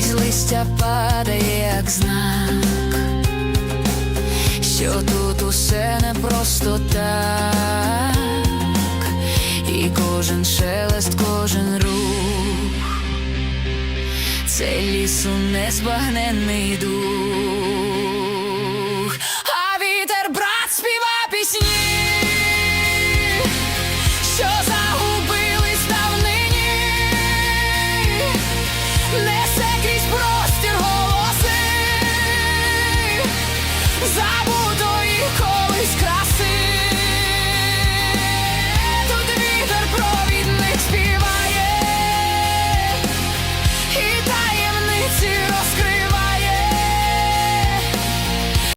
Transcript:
крізь листя падає, як знак, що тут усе не просто так, і кожен шелест, кожен рух, це лісу незбагненний дух,